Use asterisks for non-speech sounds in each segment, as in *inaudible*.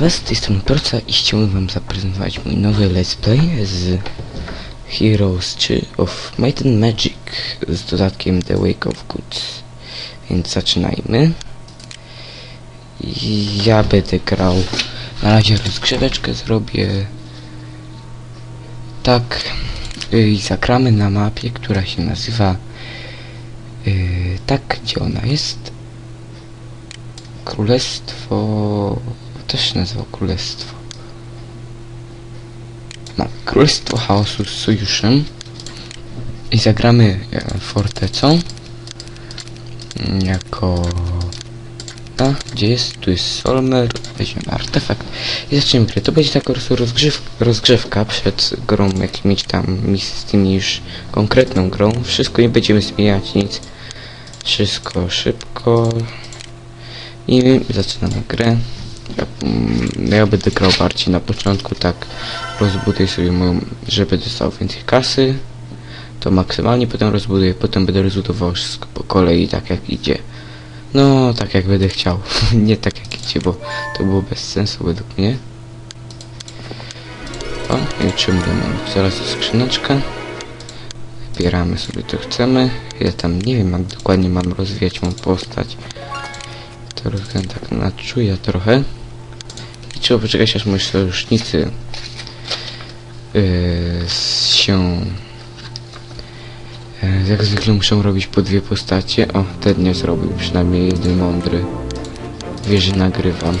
was, z tej strony Torca i chciałbym wam zaprezentować mój nowy let's play z Heroes 3 of Might and Magic z dodatkiem The Wake of Goods. Więc zaczynajmy. Ja będę grał, na razie rozgrzeweczkę zrobię tak y, i zagramy na mapie, która się nazywa y, tak, gdzie ona jest Królestwo... też się nazywa Królestwo. No, Królestwo Chaosu z Sojuszem. I zagramy e, fortecą. Jako... A, gdzie jest? Tu jest Solmer. Weźmiemy artefakt. I zaczniemy grę. To będzie taka rozgrzew, rozgrzewka przed grą jakimiś tam z tymi już konkretną grą. Wszystko nie będziemy zmieniać, nic. Wszystko szybko. I zaczynamy grę. Ja, mm, ja będę grał bardziej na początku, tak rozbuduję sobie moją, żeby dostał więcej kasy. To maksymalnie potem rozbuduję, potem będę rozbudował wszystko po kolei, tak jak idzie. No, tak jak będę chciał. *laughs* Nie tak jak idzie, bo to było bez sensu według mnie. O, i mam? Zaraz jest skrzyneczka. Wybieramy sobie co chcemy. Ja tam nie wiem jak dokładnie mam rozwijać moją postać. To rozgląd tak naczuja trochę. Trzeba poczekać aż moi sojusznicy yy, się yy, jak zwykle muszą robić po dwie postacie. O, ten nie zrobił, przynajmniej jeden mądry. Wie, że nagrywam.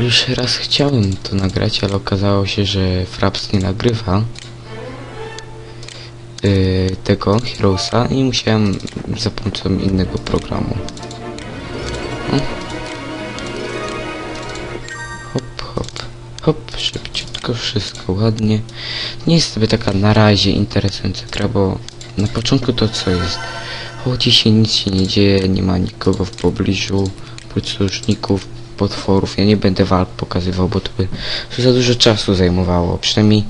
Już raz chciałem to nagrać, ale okazało się, że Fraps nie nagrywa yy, tego Heroesa i musiałem za pomocą innego programu. Szybciutko, wszystko ładnie. Nie jest sobie taka na razie interesująca gra, bo na początku to co jest? Chodzi się, nic się nie dzieje, nie ma nikogo w pobliżu, sojuszników, potworów. Ja nie będę walk pokazywał, bo to by to za dużo czasu zajmowało. Przynajmniej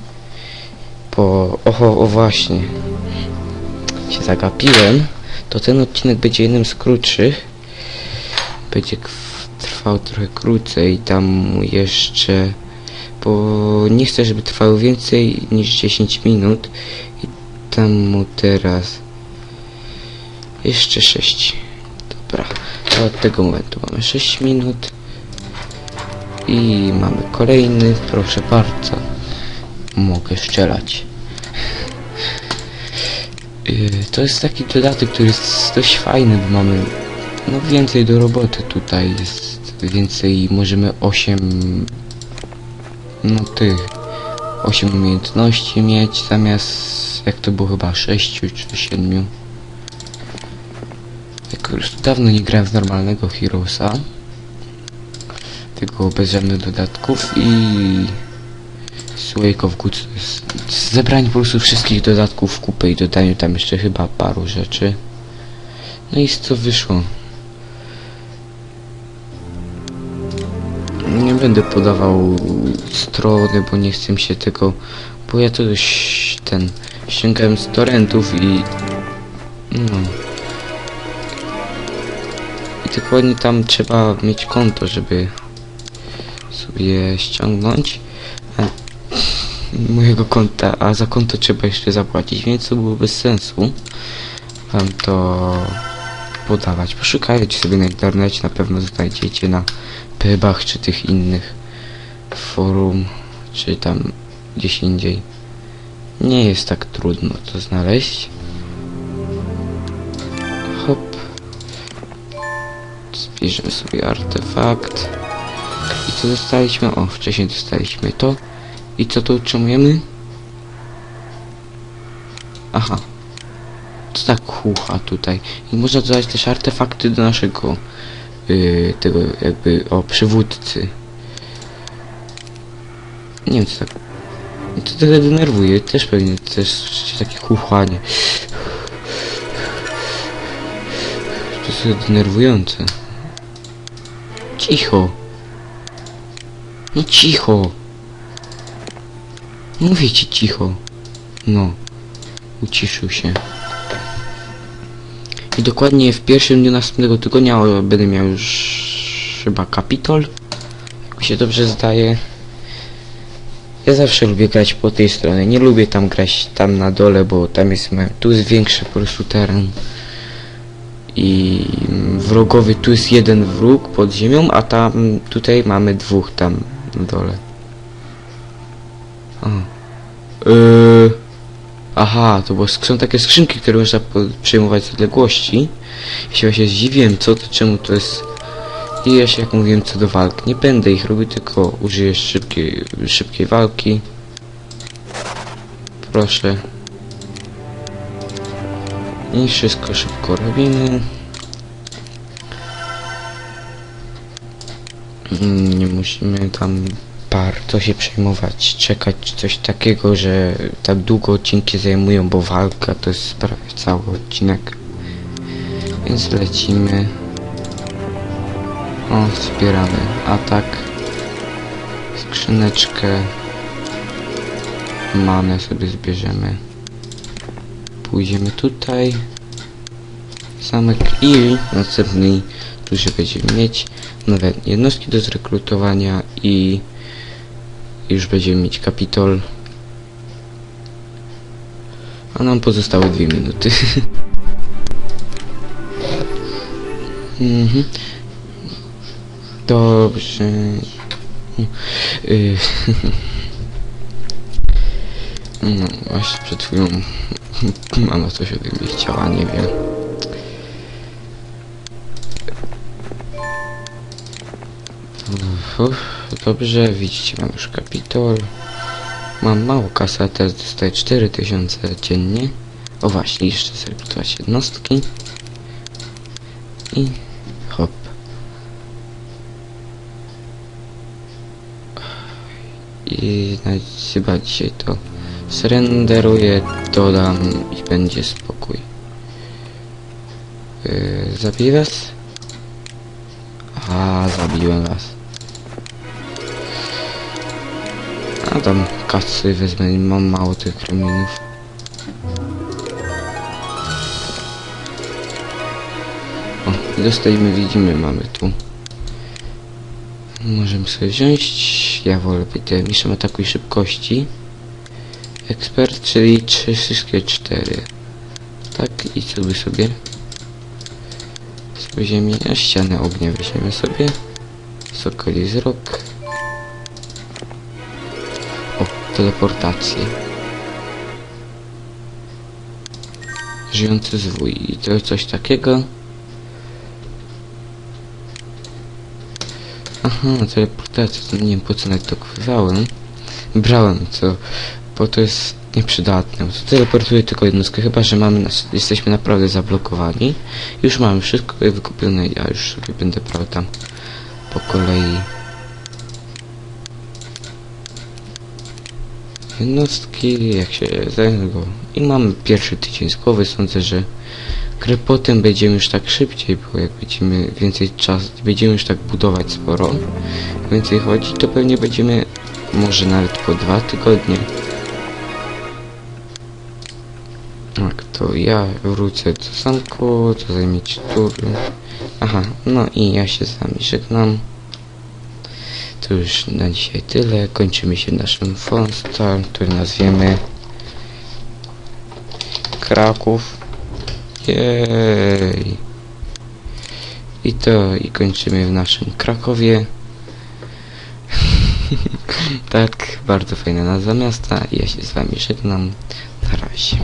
po... Oho, o właśnie. Się zagapiłem. To ten odcinek będzie jednym z krótszych. Będzie trwał trochę krócej. Tam jeszcze... Bo nie chcę, żeby trwało więcej niż 10 minut. I tam mu teraz... Jeszcze 6. Dobra. To od tego momentu mamy 6 minut. I mamy kolejny. Proszę bardzo. Mogę strzelać. Yy, To jest taki dodatek, który jest dość fajny, bo mamy no więcej do roboty tutaj jest więcej, możemy 8 no tych 8 umiejętności mieć zamiast jak to było chyba 6 czy 7 jak już dawno nie grałem w normalnego Heroesa tylko bez żadnych dodatków i z to jest zebranie po prostu wszystkich dodatków w kupę i dodaniu tam jeszcze chyba paru rzeczy. No i z co wyszło. Nie będę podawał strony, bo nie chcę się tego, bo ja to dość ten ściągałem z torrentów i no. I dokładnie tam trzeba mieć konto, żeby sobie ściągnąć mojego konta, a za konto trzeba jeszcze zapłacić, więc to było bez sensu. Wam to podawać. Poszukajcie sobie na internecie, na pewno znajdziecie na pybach czy tych innych forum, czy tam gdzieś indziej. Nie jest tak trudno to znaleźć. Hop. Zbierzemy sobie artefakt. I co dostaliśmy? O, wcześniej dostaliśmy to. I co tu utrzymujemy? Aha. To tak chucha tutaj. I można dodać też artefakty do naszego yy, tego jakby o przywódcy. Nie wiem co tak. To trochę denerwuje. Też pewnie też takie chuchanie. To jest denerwujące. Cicho. No cicho. Mówię ci cicho. No. Uciszył się. I dokładnie w pierwszym dniu następnego tygodnia będę miał już chyba Capitol. Jak mi się dobrze zdaje. Ja zawsze lubię grać po tej stronie. Nie lubię tam grać tam na dole, bo tam jest tu jest większy po prostu teren. I wrogowy tu jest jeden wróg pod ziemią, a tam tutaj mamy dwóch tam na dole. O. Yy. Aha, to bo są takie skrzynki, które można przejmować z odległości. Ja się właśnie zdziwiłem, co to, czemu to jest... I ja się, jak mówiłem, co do walk, nie będę ich robił, tylko użyję szybkiej, szybkiej walki. Proszę. I wszystko szybko robimy. Mm, Nie musimy tam bardzo się przejmować, czekać coś takiego, że tak długo odcinki zajmują, bo walka to jest prawie cały odcinek. Więc lecimy. O, zbieramy atak. Skrzyneczkę. Manę sobie zbierzemy. Pójdziemy tutaj. Zamek i następny duży będziemy mieć nowe jednostki do zrekrutowania i już będziemy mieć kapitol. A nam pozostały dwie minuty. *laughs* mhm. Dobrze. Y, *laughs* No właśnie przed chwilą mama coś ode mnie chciała, nie wiem. Uff, Dobrze, widzicie, mam już kapitol. Mam mało kasy, a teraz dostaję 4000 dziennie. O właśnie, jeszcze zrekrutować jednostki. I hop. I na, chyba dzisiaj to Surrenderuję, dodam i będzie spokój. Yy, zabiję was? A, zabiłem was. Tam kasy wezmę, mam mało tych kreminów. O, dostajemy, widzimy, mamy tu. Możemy sobie wziąć, ja wolę te mistrzem ataku i szybkości. Ekspert, czyli trzy, wszystkie cztery. Tak, i co by sobie? Ziemi, a ścianę ognia weźmiemy sobie. Sokoli wzrok. O, teleportację. Żyjący zwój. I to coś takiego. Aha, teleportacja, to nie wiem po co nawet to kupowałem. Brałem to, bo to jest nieprzydatne. To teleportuje tylko jednostkę, chyba że mamy nas, jesteśmy naprawdę zablokowani. Już mamy wszystko wykupione, ja już sobie będę brał tam po kolei. Jednostki, jak się zajmę go. I mamy pierwszy tydzień z głowy, sądzę, że grę potem będziemy już tak szybciej, bo jak będziemy więcej czasu, będziemy już tak budować sporo, więcej chodzić, to pewnie będziemy może nawet po dwa tygodnie. Tak, to ja wrócę do zamku, to zajmiecie tur. Aha, no i ja się z wami żegnam. To już na dzisiaj tyle. Kończymy się naszym Fonstar, który nazwiemy Kraków. Jej. I to i kończymy w naszym Krakowie. *laughs* tak, bardzo fajna nazwa miasta. Ja się z wami żegnam. Na razie.